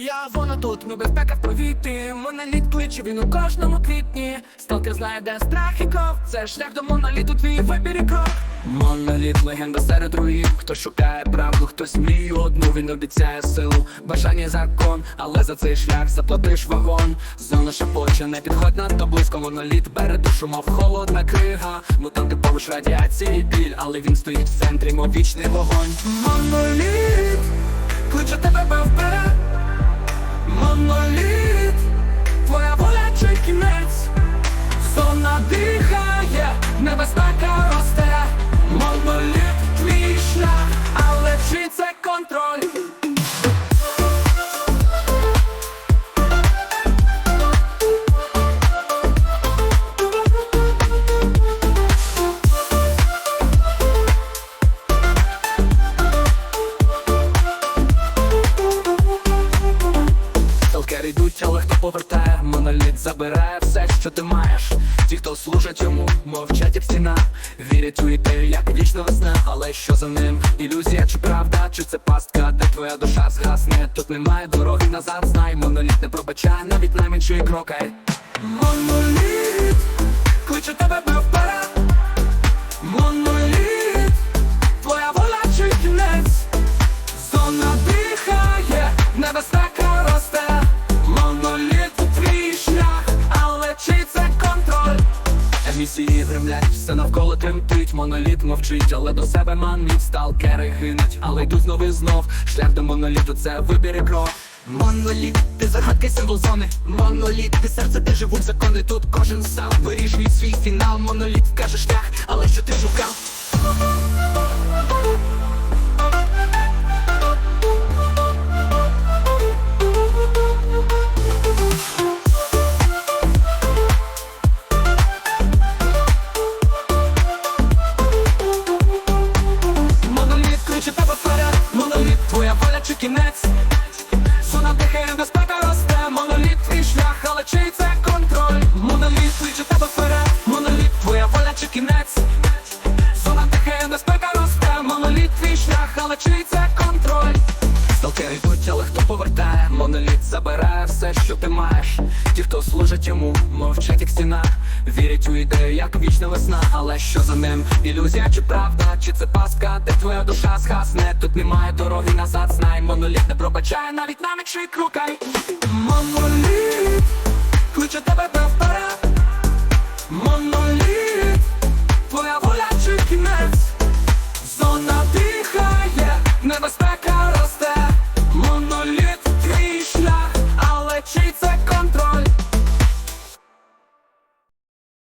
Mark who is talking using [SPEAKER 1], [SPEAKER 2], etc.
[SPEAKER 1] Я вона тут, ми безпека в повітрі. Моноліт кличе він у кожному квітні. Сталкер знає, де страх і кров. Це шлях до моноліту, твій вибір і крок. Моноліт, легенда серед руїн. Хто шукає правду, хтось мрію одну Він обіцяє силу, бажання закон Але за цей шлях заплатиш вагон. Зона шепоче, не підходь надто близько. Моноліт бере душу, мов холодна крига. Мутанти поруч радіації біль Але він стоїть в центрі, мов вічний вогонь. Моноліт, кличе тебе вперед повертає, моноліт забирає все, що ти маєш. Ті, хто служать йому, мовчать як стіна, вірять у ідею, як вічна весна, але що за ним? Ілюзія чи правда, чи це пастка, де твоя душа згасне? Тут немає дороги назад, знай, моноліт не пробачає навіть найменшої крока. Моноліт, кличе тебе Емісії все навколо тремтить, моноліт мовчить, але до себе манить, сталкери гинуть, але йдуть знову і знов. Шлях до моноліту це вибір і кров. Моноліт, ти загадки символ зони, моноліт, ти серце, де живуть закони. Тут кожен сам вирішує свій фінал. Моноліт вкаже шлях, все, що ти маєш. Ті, хто служить йому, мовчать як стіна, вірять у ідею, як вічна весна, але що за ним? Ілюзія чи правда, чи це паска, де твоя душа згасне? Тут немає дороги назад, знай, моноліт не пробачає навіть на крукай. Моноліт, кличе тебе моноліт.